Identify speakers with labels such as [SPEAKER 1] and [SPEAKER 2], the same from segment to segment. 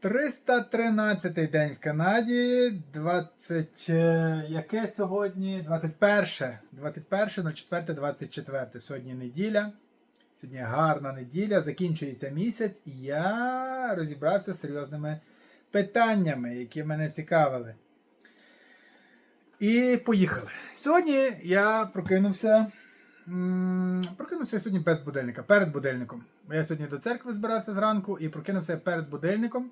[SPEAKER 1] 313 день в Канаді, 20. е, Яке сьогодні? 21. 21, 04, 24. Сьогодні неділя. Сьогодні гарна неділя, закінчується місяць, і я розібрався з серйозними питаннями, які мене цікавили. І поїхали. Сьогодні я прокинувся. Прокинувся сьогодні без будильника, перед будильником. Я сьогодні до церкви збирався зранку і прокинувся перед будильником.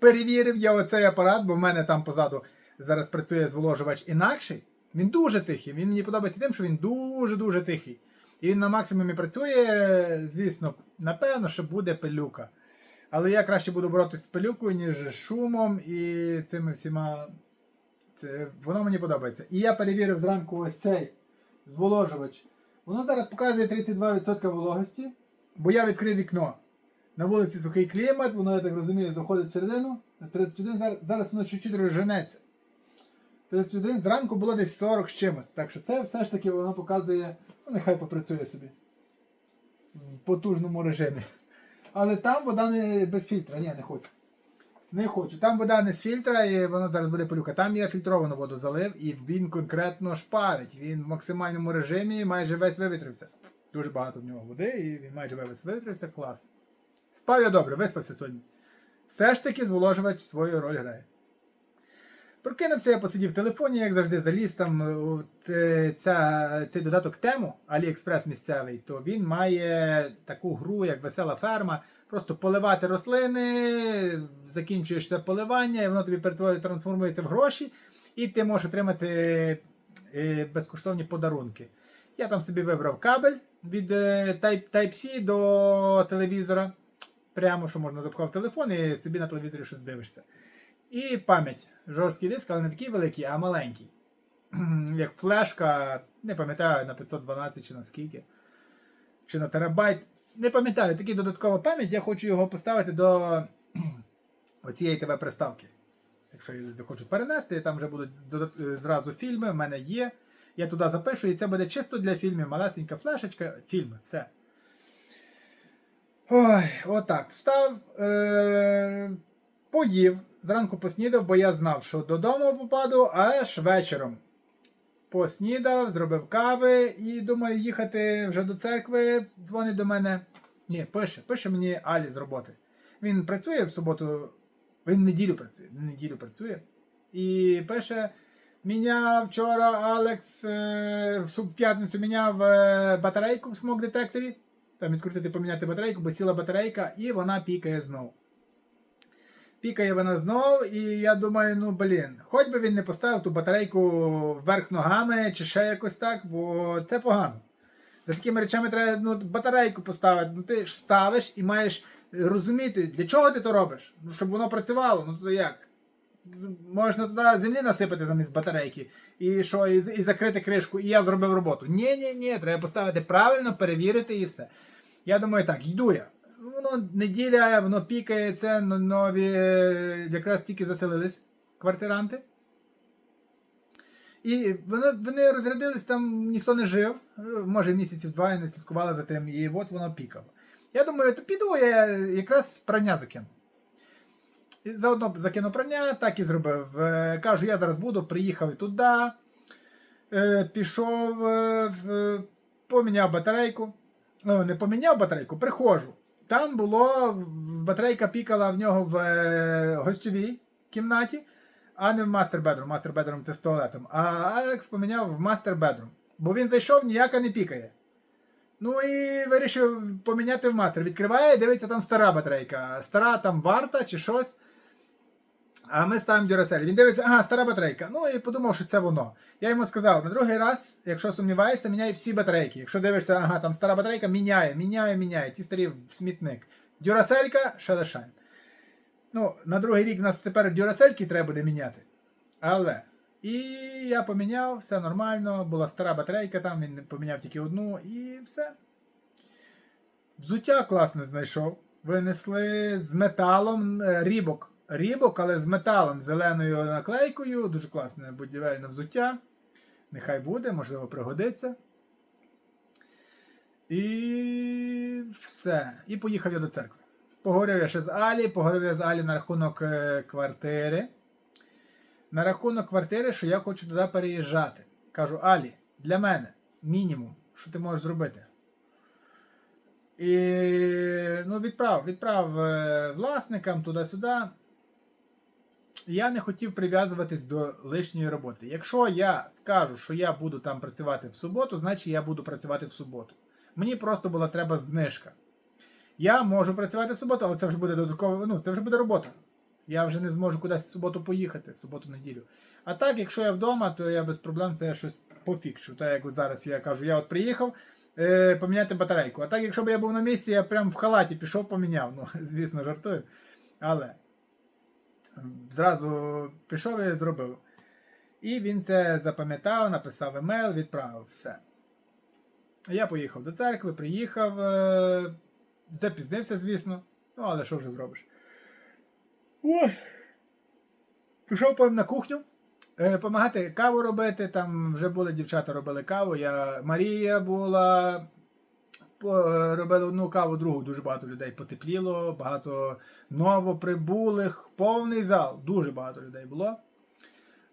[SPEAKER 1] Перевірив я оцей апарат, бо в мене там позаду зараз працює зволожувач інакший. Він дуже тихий. Він мені подобається тим, що він дуже-дуже тихий. І він на максимумі працює, звісно, напевно, що буде пилюка. Але я краще буду боротися з пилюкою, ніж шумом і цими всіма. Це, воно мені подобається. І я перевірив зранку ось цей зволожувач. Воно зараз показує 32% вологості, бо я відкрив вікно. На вулиці сухий клімат, воно, я так розумію, заходить всередину. На 31, зараз, зараз воно чуть-чуть розженеться. 31, зранку було десь 40 з чимось. Так що це все ж таки воно показує, ну нехай попрацює собі в потужному режимі. Але там вода не без фільтра. Ні, не хочу. Не хочу. Там вода не з фільтра, і воно зараз буде пилюка. Там я фільтровану воду залив, і він конкретно шпарить. Він в максимальному режимі майже весь вивітрився. Дуже багато в нього води, і він майже весь вивітрився. Клас. Спав я добре, виспався сьогодні. Все ж таки зволожувач свою роль грає. Прокинувся, я посидів в телефоні, як завжди, заліз там от, ця, цей додаток тему AliExpress місцевий, то він має таку гру, як весела ферма. Просто поливати рослини, закінчуєш це поливання, і воно тобі перетворює, трансформується в гроші, і ти можеш отримати е, безкоштовні подарунки. Я там собі вибрав кабель від е, Type-C до телевізора. Прямо що можна запхав телефон і собі на телевізорі щось дивишся. І пам'ять. Жорсткий диск, але не такий великий, а маленький. Як флешка, не пам'ятаю на 512 чи на скільки. Чи на терабайт. Не пам'ятаю, такий додаткова пам'ять, я хочу його поставити до оцієї ТВ приставки. Якщо я захочу перенести, там вже будуть зразу фільми, в мене є. Я туди запишу, і це буде чисто для фільмів, малесенька флешечка, фільми, все. Ой, отак. Встав, е- поїв, зранку поснідав, бо я знав, що додому попаду аж вечором. Поснідав, зробив кави і думаю, їхати вже до церкви. Дзвонить до мене. Ні, пише, пише мені Алі з роботи. Він працює в суботу, він неділю працює, неділю працює. І пише: міняв вчора Алекс е, в п'ятницю міняв е, батарейку в смок детекторі. Там відкрутити поміняти батарейку, бо сіла батарейка, і вона пікає знову. Пікає вона знов, і я думаю, ну блін, хоч би він не поставив ту батарейку вверх ногами чи ще якось так, бо це погано. За такими речами треба ну, батарейку поставити. Ну ти ж ставиш і маєш розуміти, для чого ти то робиш? Ну, щоб воно працювало, ну то як? Можна туди землі насипати замість батарейки, і що, і, і закрити кришку, і я зробив роботу. Ні, ні, ні, треба поставити правильно, перевірити і все. Я думаю, так, йду я. Воно неділя, воно пікає, це но- нові, е, якраз тільки заселились квартиранти. І вони, вони розрядились, там ніхто не жив. Може, місяців два і не слідкували за тим, і от воно пікало. Я думаю, то піду, я якраз прання закину. І заодно закину прання, так і зробив. Е, Кажу, я зараз буду, приїхав туди, е, пішов, поміняв батарейку. Ну, не поміняв батарейку, приходжу. Там було, батарейка пікала в нього в е, гостьовій кімнаті, а не в мастер бедрум. Мастер бедрум це з туалетом. А Алекс поміняв в мастер бедрум. Бо він зайшов, ніяка не пікає. Ну і вирішив поміняти в мастер. Відкриває, дивиться, там стара батарейка. Стара там варта чи щось. А ми ставимо Duracell. Він дивиться, ага, стара батарейка. Ну і подумав, що це воно. Я йому сказав, на другий раз, якщо сумніваєшся, міняй всі батарейки. Якщо дивишся, ага, там стара батарейка, міняє, міняє, міняє. Ті старі в смітник. Дюраселька ще. Ну, на другий рік нас тепер дюрасельки треба буде міняти. Але. І я поміняв, все нормально, була стара батарейка, там він поміняв тільки одну, і все. Взуття класне знайшов. Винесли з металом е, рібок. Рібок, але з металом, зеленою наклейкою. Дуже класне будівельне взуття. Нехай буде, можливо, пригодиться. І все. І поїхав я до церкви. Поговорив я ще з Алі, поговорив я з Алі на рахунок е, квартири. На рахунок квартири, що я хочу туди переїжджати. Кажу, Алі, для мене мінімум, що ти можеш зробити. І ну, відправ, відправ е, власникам туди-сюди. Я не хотів прив'язуватись до лишньої роботи. Якщо я скажу, що я буду там працювати в суботу, значить я буду працювати в суботу. Мені просто була треба знижка. Я можу працювати в суботу, але це вже буде додатково, ну, це вже буде робота. Я вже не зможу кудись в суботу поїхати, в суботу-неділю. А так, якщо я вдома, то я без проблем це щось пофікшу. Так як от зараз я кажу, я от приїхав е, поміняти батарейку. А так, якщо б я був на місці, я прям в халаті пішов, поміняв. Ну, звісно, жартую. Але зразу пішов і зробив. І він це запам'ятав, написав емейл, відправив все. Я поїхав до церкви, приїхав, е, запізнився, звісно. Ну, але що вже зробиш? Ой. Пішов потім на кухню. е, Помагати каву робити. Там вже були дівчата робили каву. Я, Марія була. Е, Робили одну каву, другу дуже багато людей потепліло, багато новоприбулих, повний зал, дуже багато людей було.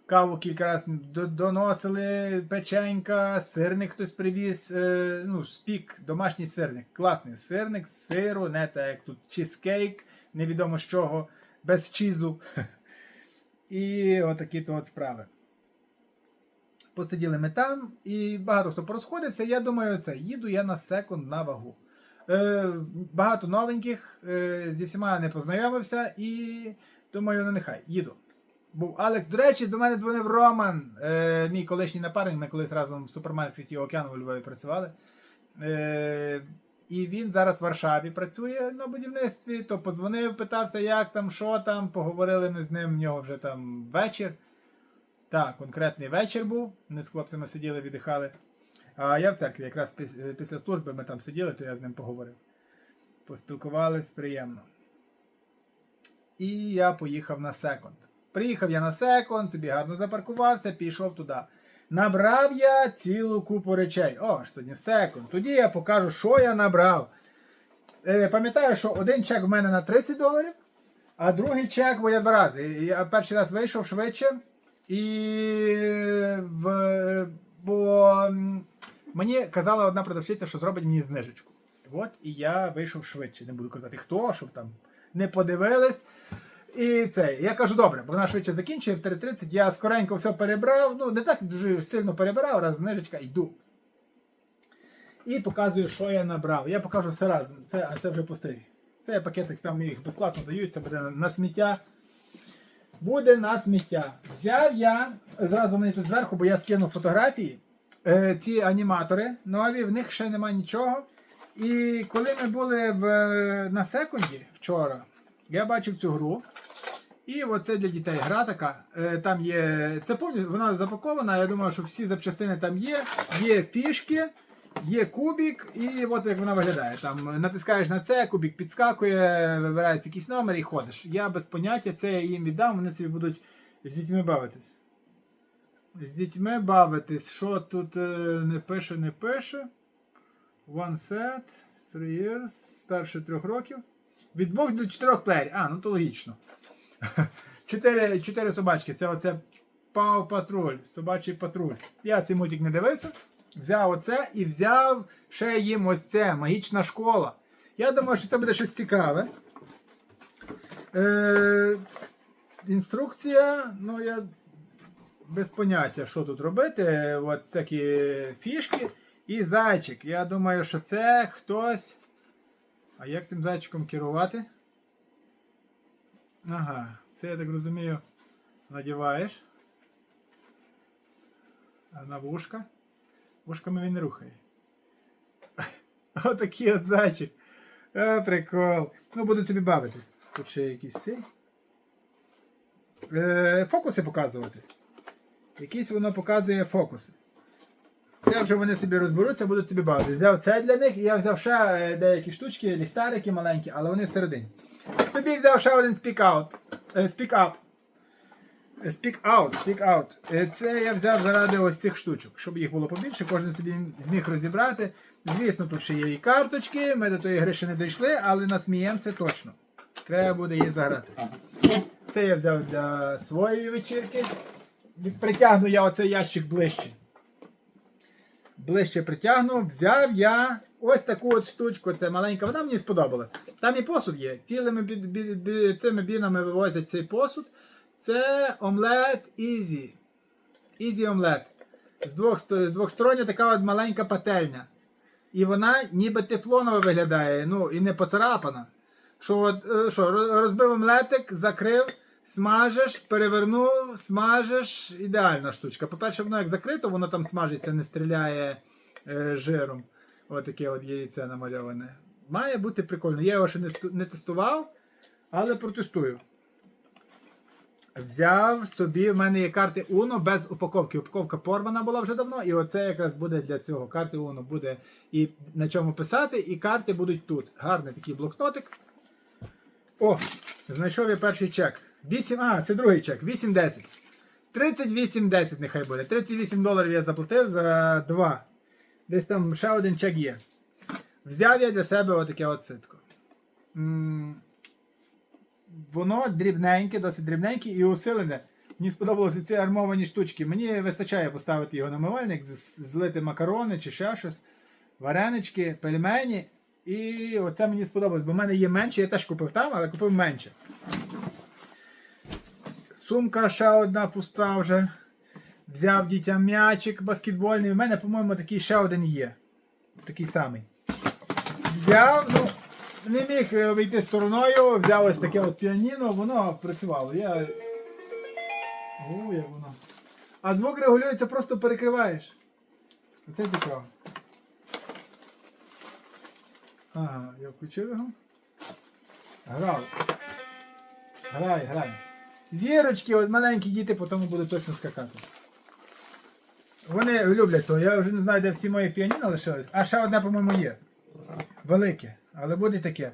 [SPEAKER 1] Каву кілька разів доносили, печенька, сирник хтось привіз. Е, ну, спік, домашній сирник. Класний сирник сиру, не так як тут чизкейк, невідомо з чого, без чізу. І отакі то от справи. Посиділи ми там, і багато хто порозходився. Я думаю, це їду я на секунд на вагу. Е, багато новеньких, е, зі всіма не познайомився і думаю, ну нехай, їду. Був Алекс. До речі, до мене дзвонив Роман, е, мій колишній напарник. Ми колись разом в супермаркеті Океану у Львові працювали. Е, і він зараз в Варшаві працює на будівництві. То подзвонив, питався, як там, що там. Поговорили ми з ним. В нього вже там вечір. Так, конкретний вечір був. Ми з хлопцями сиділи, віддихали. А я в церкві якраз після служби ми там сиділи, то я з ним поговорив. Поспілкувались приємно. І я поїхав на секунд. Приїхав я на секунд, собі гарно запаркувався, пішов туди. Набрав я цілу купу речей. О, сьогодні секунд. Тоді я покажу, що я набрав. Е, пам'ятаю, що один чек в мене на 30 доларів, а другий чек, бо я два рази. Я перший раз вийшов швидше. І в, бо мені казала одна продавчиця, що зробить мені знижечку. От, і я вийшов швидше. Не буду казати хто, щоб там не подивились. І це, я кажу, добре, бо вона швидше закінчує в 3.30, я скоренько все перебрав, ну не так дуже сильно перебирав, раз знижечка, йду. І показую, що я набрав. Я покажу все разом. Це, а це вже пустий. Це пакетик, там їх безплатно дають, це буде на, сміття. Буде на сміття. Взяв я, зразу мені тут зверху, бо я скинув фотографії. Е, ці аніматори нові, в них ще немає нічого. І коли ми були в, на секунді вчора, я бачив цю гру. І оце для дітей гра така. Е, Там є. Це повністю вона запакована. Я думаю, що всі запчастини там є. Є фішки, є кубік, і от як вона виглядає. Там натискаєш на це, кубік підскакує, вибирається якийсь номер і ходиш. Я без поняття це я їм віддам, вони собі будуть з дітьми бавитись. З дітьми бавитись. Що тут е, не пише, не пише. One set, three years, старше трьох років. Від двох до чотирьох плеєрів. А, ну то логічно. Чотири, чотири собачки. Це оце Пау Патруль, собачий патруль. Я цей мультик не дивився. Взяв оце і взяв ще їм ось це магічна школа. Я думаю, що це буде щось цікаве. Е, інструкція, ну я без поняття, що тут робити. От всякі фішки і зайчик. Я думаю, що це хтось. А як цим зайчиком керувати? Ага, це я так розумію, надіваєш. А на вушка. Вушками він рухає. Отакий от зайчик. А, прикол. Ну, буду собі бавитись. Тут ще якісь цей. Е, фокуси показувати. Якісь воно показує фокуси. Це вже вони собі розберуться, будуть собі бавитись. Взяв це для них, і я взяв ще е, деякі штучки, ліхтарики маленькі, але вони всередині. Собі взяв ще один speak out. Е, Speak out, speak out. Е, Це я взяв заради ось цих штучок, щоб їх було побільше, кожен собі зміг розібрати. Звісно, тут ще є і карточки, ми до тої гри ще не дійшли, але насміємося точно. Треба буде її заграти. Це я взяв для своєї вечірки. Притягну я оцей ящик ближче. Ближче притягну. Взяв я ось таку от штучку. Це маленька, вона мені сподобалась. Там і посуд є. Цілими бі- бі- бі- цими бінами вивозять цей посуд. Це омлет Easy. Easy омлет. З двох, з двохстороння така от маленька пательня. І вона ніби тефлонова виглядає, ну і не поцарапана. Що, от, е, що розбив омлетик, закрив, смажеш, перевернув, смажеш. Ідеальна штучка. По-перше, воно як закрито, воно там смажиться, не стріляє е, жиром. Отаке от яйце намальоване. Має бути прикольно. Я його ще не, не тестував, але протестую. Взяв собі, в мене є карти Uno без упаковки. Упаковка порвана була вже давно, і оце якраз буде для цього. Карти Uno буде і на чому писати, і карти будуть тут. Гарний такий блокнотик. О, знайшов я перший чек. 8, а, це другий чек. 8-10. 38-10 нехай буде. 38 доларів я заплатив за два. Десь там ще один чек є. Взяв я для себе отаке от ситко. М, Воно дрібненьке, досить дрібненьке і усилене. Мені сподобалися ці армовані штучки. Мені вистачає поставити його на мивальник, злити макарони чи ще щось, варенички, пельмені. І оце мені сподобалось, бо в мене є менше, я теж купив там, але купив менше. Сумка ще одна пуста вже. Взяв дітям м'ячик баскетбольний. У мене, по-моєму, такий ще один є. Такий самий. Взяв, ну, не міг е, вийти стороною, взяв ось таке от піаніно, воно працювало. Я. О, як воно. А звук регулюється, просто перекриваєш. Оце цікаво. Ага, я включив його. Грав. Грай, грай. Зірочки, от маленькі діти, по тому будуть точно скакати. Вони люблять то. Я вже не знаю, де всі мої піаніно лишились. А ще одне, по-моєму, є. Велике, але буде таке.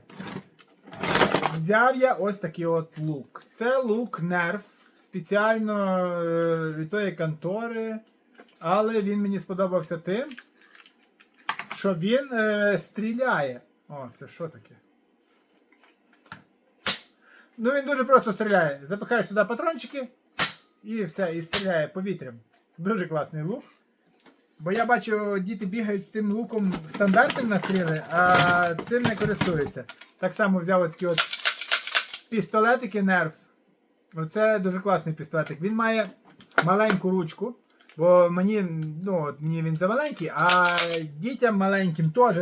[SPEAKER 1] Взяв я ось такий от лук. Це лук нерв. Спеціально е, від тої контори. Але він мені сподобався тим, що він е, стріляє. О, це що таке? Ну він дуже просто стріляє. Запихаєш сюди патрончики і все, і стріляє повітрям. Дуже класний лук. Бо я бачу, діти бігають з тим луком стандартним на стріли, а цим не користуються. Так само взяв такі от пістолетики нерв. Оце дуже класний пістолетик. Він має маленьку ручку, бо мені, ну, от мені він замаленький, а дітям маленьким теж.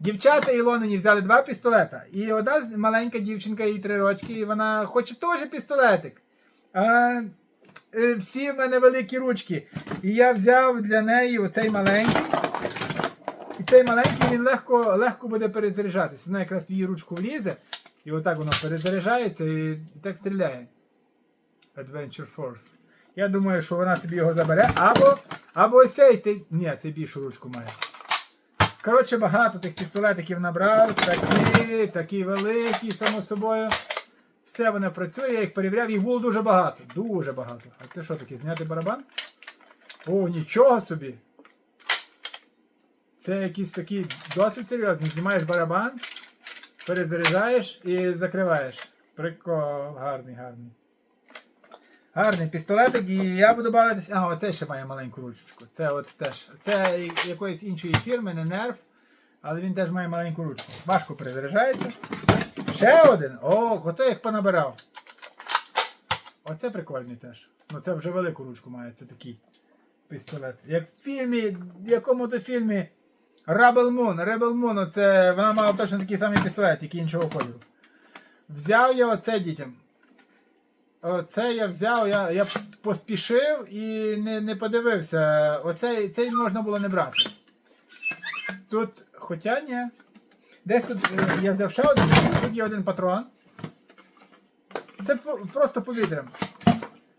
[SPEAKER 1] Дівчата Ілонині взяли два пістолета. І одна маленька дівчинка, їй три рочки, і вона хоче теж пістолетик. А всі в мене великі ручки. І я взяв для неї оцей маленький. І цей маленький він легко, легко буде перезаряджатися. Вона якраз в її ручку влізе, і отак воно перезаряджається і, і так стріляє. Adventure Force. Я думаю, що вона собі його забере. Або, або ось цей. Ні, цей більшу ручку має. Коротше, багато тих пістолетиків набрав. Такі, такі великі, само собою. Все воно працює, я їх перевіряв, їх було дуже багато. Дуже багато. А це що таке? Зняти барабан? О, нічого собі. Це якісь такі досить серйозні. Знімаєш барабан, перезаряджаєш і закриваєш. Прикол, гарний, гарний. Гарний пістолетик, і я буду бавитися. А, оце ще має маленьку ручечку. Це от теж. Це якоїсь іншої фірми, не нерв, але він теж має маленьку ручку. Важко перезаряджається. Ще один. О, хто їх понабирав. Оце прикольний теж. Ну це вже велику ручку має, це такий пістолет. Як в фільмі, в якому-то фільмі Rebel Moon. Rebel Moon, це вона мала точно такий самий пістолет, тільки іншого кольору. Взяв я оце дітям. Оце я взяв, я, я поспішив і не, не подивився. Оцей цей можна було не брати. Тут, хоча ні. Десь тут е, я взяв ще один, тут є один патрон. Це просто повітрям.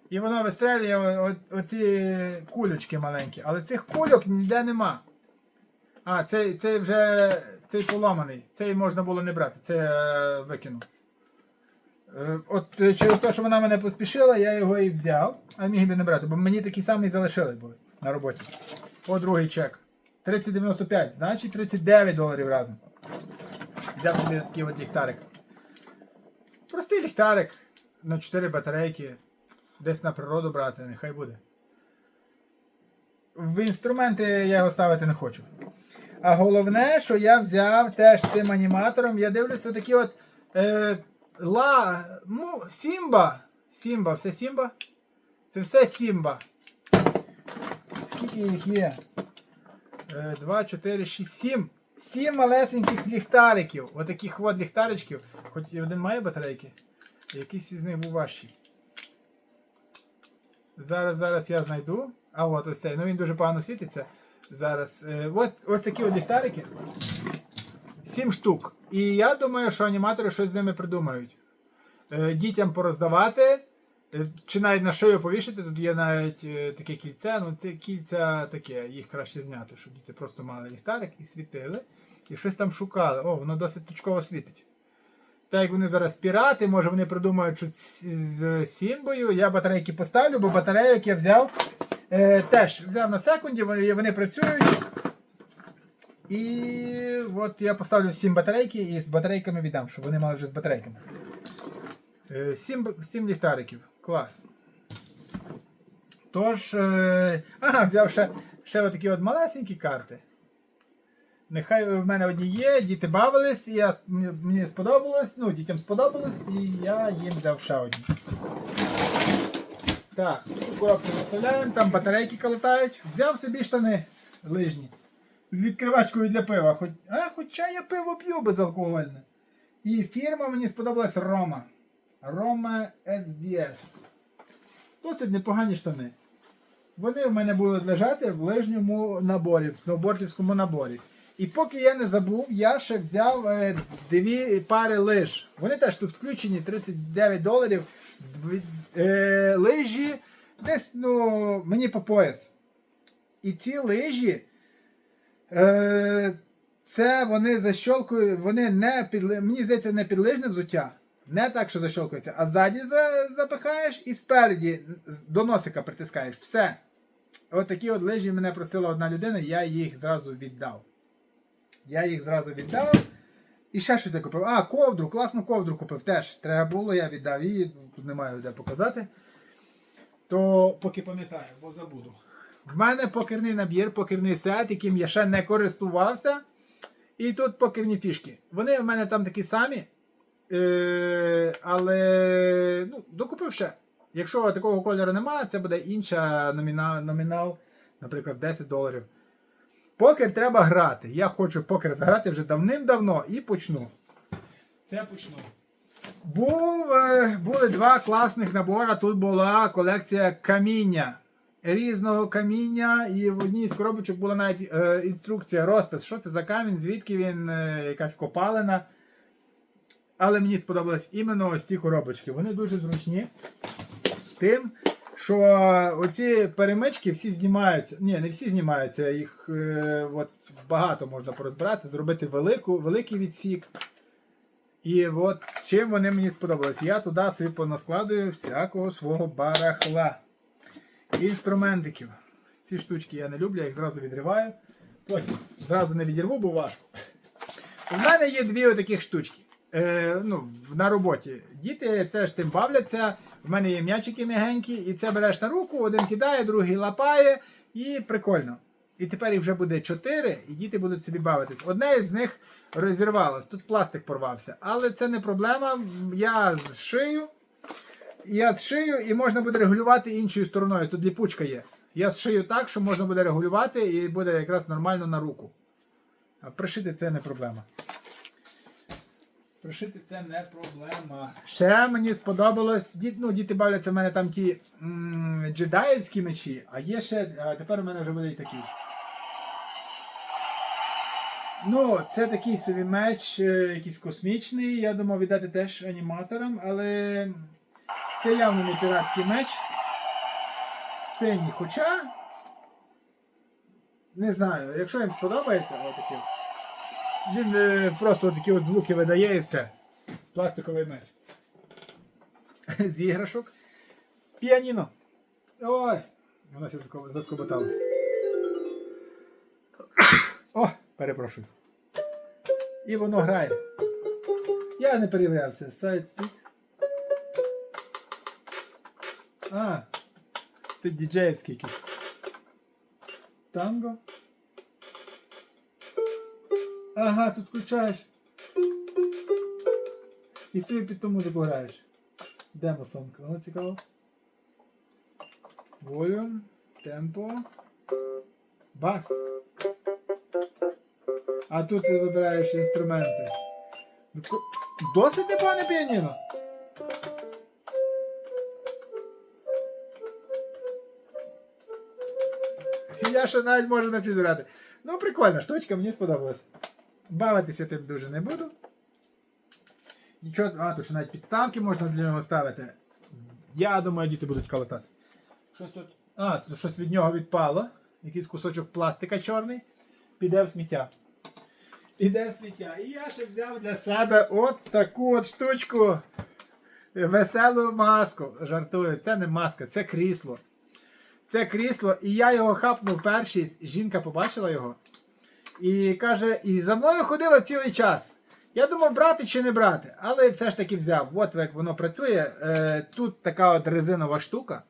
[SPEAKER 1] І воно вистрелює оці кулючки маленькі. Але цих кульок ніде нема. А, цей, цей вже цей поломаний. Цей можна було не брати, це я викинув. Е, От е, через те, що вона мене поспішила, я його і взяв, а міг би не брати, бо мені такі самі залишили були на роботі. О, другий чек. 30,95, значить 39 доларів разом. Взяв собі такий от ліхтарик. Простий ліхтарик на 4 батарейки. Десь на природу брати, нехай буде. В інструменти я його ставити не хочу. А головне, що я взяв теж цим аніматором, я дивлюся такі от е, ла, ну, Сімба. Сімба, все Сімба? Це все Сімба. Скільки їх є? Е, 2, 4, 6, 7. 7 малесеньких ліхтариків. Отаких от ліхтаричків. Хоч і один має батарейки. Якийсь із них був важчий. Зараз, зараз я знайду. А от ось цей. Ну він дуже погано світиться. Зараз. Е, ось, ось такі от ліхтарики. 7 штук. І я думаю, що аніматори щось з ними придумають. Е, дітям пороздавати. Е, Чи навіть на шию повішати, тут є навіть е, таке кільце, ну це кільця таке, їх краще зняти, щоб діти просто мали ліхтарик і світили, і щось там шукали. О, воно досить точково світить. Так як вони зараз пірати, може вони придумають щось з Сімбою. Я батарейки поставлю, бо батарейок я взяв е, теж взяв на секунді, вони, вони працюють. І от я поставлю всім батарейки і з батарейками віддам, щоб вони мали вже з батарейками. Е, Сім, сім ліхтариків. Клас. Тож. Е, ага, взяв ще, ще отакі от малесенькі карти. Нехай в мене одні є, діти бавились, і я, мені, сподобалось, ну, дітям сподобалось, і я їм взяв ще одні. Так, цю коробку заставляємо, там батарейки колотають. Взяв собі штани лижні. З відкривачкою для пива. Хоч, а, хоча я пиво п'ю безалкогольне. І фірма мені сподобалась Рома. Рома SDS. Досить непогані штани. Вони в мене будуть лежати в лижньому наборі, в сноубордівському наборі. І поки я не забув, я ще взяв е, дві пари лиж. Вони теж тут включені 39 доларів. Дві- Е, лижі десь ну, мені по пояс. І ці лижі. Е, це вони защолкують, вони не під, мені здається, не підлижне взуття. Не так, що защолкується, а ззаді за, запихаєш і спереді до носика притискаєш. Все. От такі от лижі мене просила одна людина, я їх зразу віддав. Я їх зразу віддав. І ще щось я купив. А, ковдру, класну ковдру купив теж. Треба було, я віддав її, тут немає де показати. То поки пам'ятаю, бо забуду. В мене покерний набір, покерний сет, яким я ще не користувався. І тут покерні фішки. Вони в мене там такі самі. Е, але ну, докупив ще. Якщо такого кольору немає, це буде інша номінал, номінал, наприклад, 10 доларів. Покер треба грати. Я хочу покер заграти вже давним-давно і почну. Це почну. Був, е, були два класних набори. Тут була колекція каміння. Різного каміння, і в одній з коробочок була навіть е, інструкція, розпис, що це за камінь, звідки він, е, якась копалина. Але мені сподобались іменно ось ці коробочки. Вони дуже зручні. Тим, що оці перемички всі знімаються. Ні, не всі знімаються, їх е, от, багато можна порозбирати, зробити велику, великий відсік. І от чим вони мені сподобались. Я туди собі понаскладую всякого свого барахла. Інструментиків. Ці штучки я не люблю, я їх зразу відриваю. Потім зразу не відірву, бо важко. У мене є дві отаких штучки. Е, ну, на роботі. Діти теж тим бавляться. В мене є м'ячики м'ягенькі, і це береш на руку, один кидає, другий лапає, і прикольно. І тепер їх вже буде чотири, і діти будуть собі бавитись. Одне з них розірвалось, тут пластик порвався. Але це не проблема. Я зшию. Я зшию і можна буде регулювати іншою стороною. Тут ліпучка є. Я зшию так, що можна буде регулювати і буде якраз нормально на руку. А пришити це не проблема. Пришити це не проблема. Ще мені сподобалось. Діт, ну, діти бавляться в мене там ті м, джедаївські мечі, а є ще. А тепер у мене вже буде і такий. Ну, це такий собі меч, е, якийсь космічний. Я думав віддати теж аніматорам, але це явно не піратський меч. Синій. Хоча. Не знаю, якщо їм сподобається, отакий. Він е, просто такі от звуки видає і все. Пластиковий меч. З іграшок. Піаніно. Ой! Воно все заскоботало. О, перепрошую. І воно грає. Я не перевірявся. Сайт Сайдстик. А, це діджеївський якийсь. Танго. Ага, тут включаєш. І собі під ту музику граєш. Демо сонка, воно цікаво. Волюм, темпо. Бас. А тут ти вибираєш інструменти. Ну, Досить непогане піаніно. Я ще навіть можу напівзирати. Ну, прикольна штучка, мені сподобалась. Бавитися тим дуже не буду. Нічого, а, тут ще навіть підставки можна для нього ставити. Я думаю, діти будуть калатати. Щось тут. А, тут щось від нього відпало. Якийсь кусочок пластика чорний. Піде в сміття. Піде в сміття. І я ще взяв для себе от таку от штучку. Веселу маску. Жартую, це не маска, це крісло. Це крісло, і я його хапнув перший. Жінка побачила його. І каже, і за мною ходила цілий час. Я думав, брати чи не брати, але все ж таки взяв. От як воно працює. Е, тут така от резинова штука.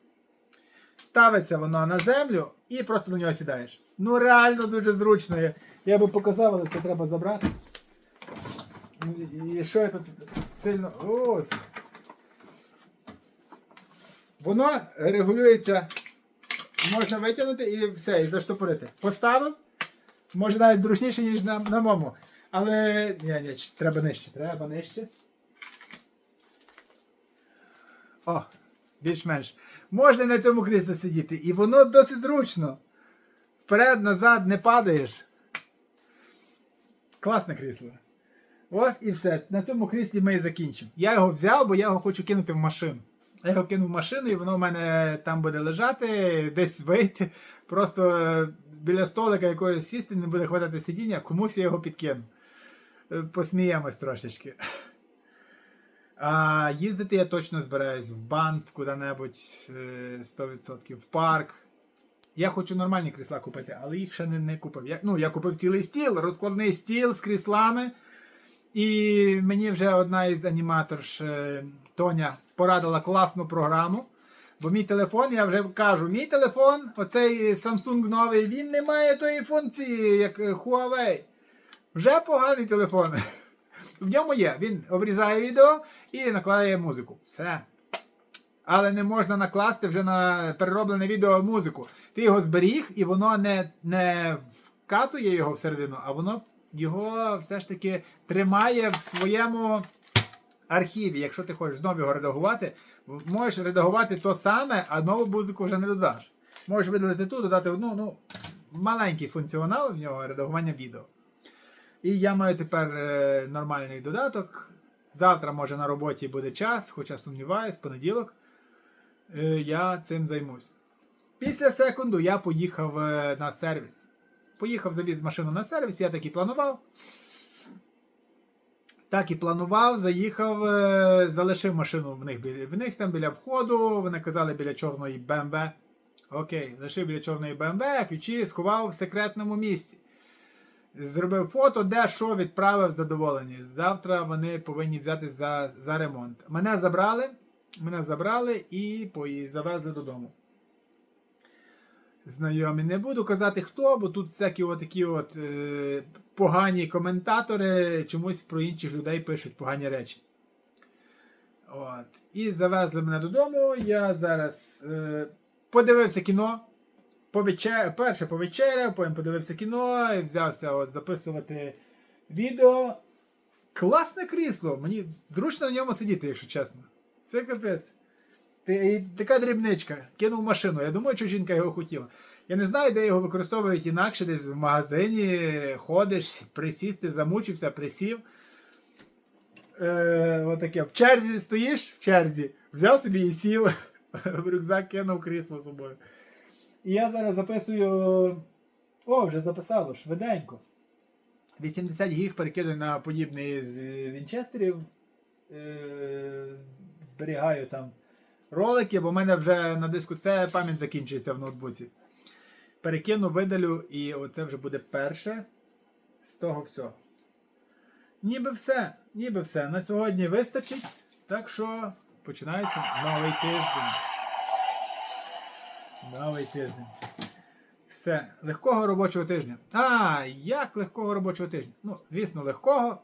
[SPEAKER 1] Ставиться воно на землю і просто на нього сідаєш. Ну реально дуже зручно. Я, я би показав, але це треба забрати. І- що я тут сильно. Ось. Воно регулюється. Можна витягнути і все, і заштопорити. Поставив. Може навіть зручніше, ніж на, на моєму. Але ні, ні, треба нижче, треба нижче. О, більш-менш. Можна на цьому кріслі сидіти. І воно досить зручно. Вперед, назад не падаєш. Класне крісло. От і все. На цьому кріслі ми і закінчимо. Я його взяв, бо я його хочу кинути в машину. Я його кинув в машину, і воно в мене там буде лежати, десь вийти. Просто е, біля столика якогось сісти, не буде хватати сидіння, комусь я його підкину. Е, Посміємось трошечки. А їздити я точно збираюсь в банк, куди-небудь е, 100%, в парк. Я хочу нормальні крісла купити, але їх ще не, не купив. Я, ну, я купив цілий стіл, розкладний стіл з кріслами. І мені вже одна із аніматорш е, Тоня порадила класну програму. Бо мій телефон, я вже кажу, мій телефон, оцей Samsung новий, він не має тої функції, як е, Huawei. Вже поганий телефон. В ньому є. Він обрізає відео і накладає музику. Все. Але не можна накласти вже на перероблене відео музику. Ти його зберіг, і воно не, не вкатує його всередину, а воно його все ж таки тримає в своєму архіві. Якщо ти хочеш знову його редагувати, можеш редагувати то саме, а нову музику вже не додаш. Можеш видалити ту, додати одну, ну, маленький функціонал в нього редагування відео. І я маю тепер е, нормальний додаток. Завтра, може, на роботі буде час, хоча сумніваюсь, понеділок. Е, я цим займусь. Після секунду я поїхав е, на сервіс. Поїхав, завіз машину на сервіс, я так і планував. Так і планував, заїхав, е, залишив машину в них, в них там біля входу. Вони казали біля чорної БМВ. Окей, залишив біля чорної БМВ, ключі сховав в секретному місці. Зробив фото, де що відправив задоволені. Завтра вони повинні взяти за, за ремонт. Мене забрали, мене забрали і завезли додому. Знайомі. Не буду казати хто, бо тут всякі отакі от е, погані коментатори чомусь про інших людей пишуть погані речі. От. І завезли мене додому. Я зараз е, подивився кіно. Повечер... Перше повечеряв, потім подивився кіно і взявся от записувати відео. Класне крісло. Мені зручно на ньому сидіти, якщо чесно. Це капець. Ти, така дрібничка. Кинув машину. Я думаю, що жінка його хотіла. Я не знаю, де його використовують інакше, десь в магазині ходиш, присісти, замучився, присів. Е, отаке. В черзі стоїш, в черзі, взяв собі і сів, в рюкзак кинув крісло собою. І я зараз записую. О, вже записало, швиденько. 80 гіг перекидаю на подібний з Вінчестерів. Е, зберігаю там ролики, бо в мене вже на диску це пам'ять закінчується в ноутбуці. Перекину, видалю, і оце вже буде перше з того всього. Ніби все, ніби все. На сьогодні вистачить. Так що починається новий тиждень. Новий тиждень. Все, легкого робочого тижня. А, як легкого робочого тижня? Ну, звісно, легкого.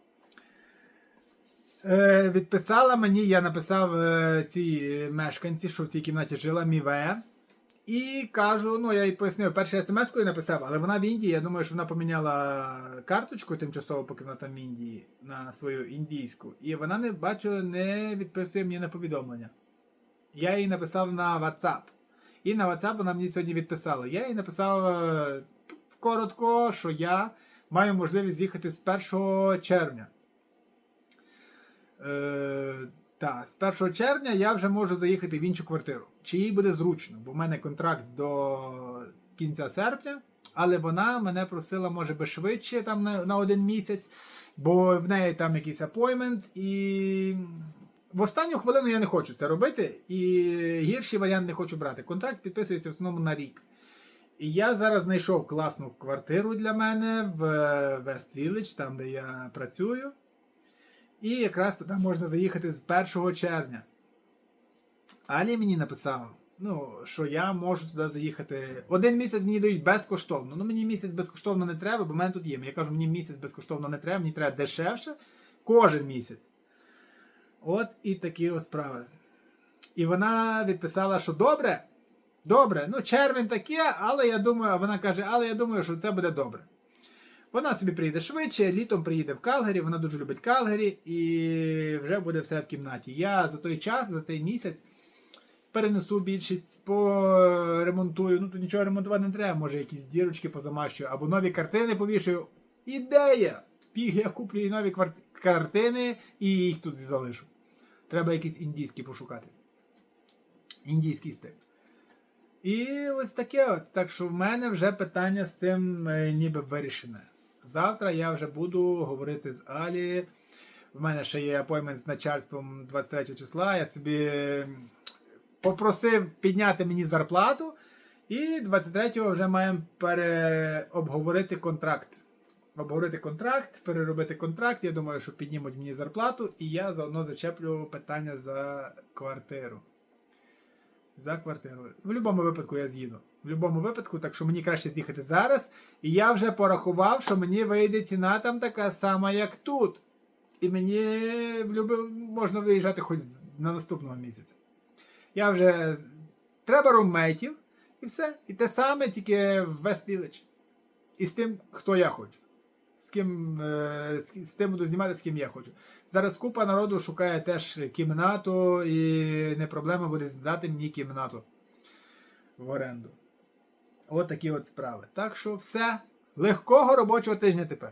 [SPEAKER 1] Е, відписала мені, я написав е, цій мешканці, що в цій кімнаті жила Міве. І кажу, ну я їй пояснив, перше смс-кою написав, але вона в Індії. Я думаю, що вона поміняла карточку тимчасово, поки вона там в Індії, на свою індійську. І вона не бачу, не відписує мені на повідомлення. Я їй написав на WhatsApp. І на WhatsApp вона мені сьогодні відписала. Я їй написав е, коротко, що я маю можливість з'їхати з 1 червня. Е, так, з 1 червня я вже можу заїхати в іншу квартиру. Чи їй буде зручно, бо в мене контракт до кінця серпня, але вона мене просила, може би швидше, там на, на один місяць, бо в неї там якийсь апоймент, і в останню хвилину я не хочу це робити, і гірший варіант не хочу брати. Контракт підписується в основному на рік. І я зараз знайшов класну квартиру для мене в West Village, там де я працюю. І якраз туди можна заїхати з 1 червня. Алі мені написав, ну, що я можу туди заїхати. Один місяць мені дають безкоштовно. Ну мені місяць безкоштовно не треба, бо в мене тут є. Я кажу, мені місяць безкоштовно не треба, мені треба дешевше кожен місяць. От і такі ось справи. І вона відписала, що добре, добре, ну червень таке, але я думаю, вона каже, але я думаю, що це буде добре. Вона собі приїде швидше, літом приїде в Калгарі, вона дуже любить Калгарі, і вже буде все в кімнаті. Я за той час, за цей місяць перенесу більшість, поремонтую. Ну тут нічого ремонтувати не треба, може якісь дірочки позамащую, або нові картини повішую. Ідея! Піг, я куплю і нові кварт- картини і їх тут залишу. Треба якісь індійські пошукати. Індійський стиль. І ось таке от. Так що в мене вже питання з цим е, ніби вирішене. Завтра я вже буду говорити з Алі. В мене ще є апоймент з начальством 23 числа. Я собі попросив підняти мені зарплату. І 23-го вже маємо переобговорити контракт. Обговорити контракт, переробити контракт. Я думаю, що піднімуть мені зарплату, і я заодно зачеплю питання за квартиру. За квартиру. В будь-якому випадку я з'їду. В будь-якому випадку, так що мені краще з'їхати зараз. І я вже порахував, що мені вийде ціна там така сама, як тут. І мені любив, можна виїжджати хоч на наступного місяця. Я вже. Треба румейтів, і все. І те саме, тільки в West Village. І з тим, хто я хочу. З ким е, з тим буду знімати, з ким я хочу. Зараз купа народу шукає теж кімнату, і не проблема буде здати мені кімнату в оренду. От такі от справи. Так що все. Легкого робочого тижня тепер.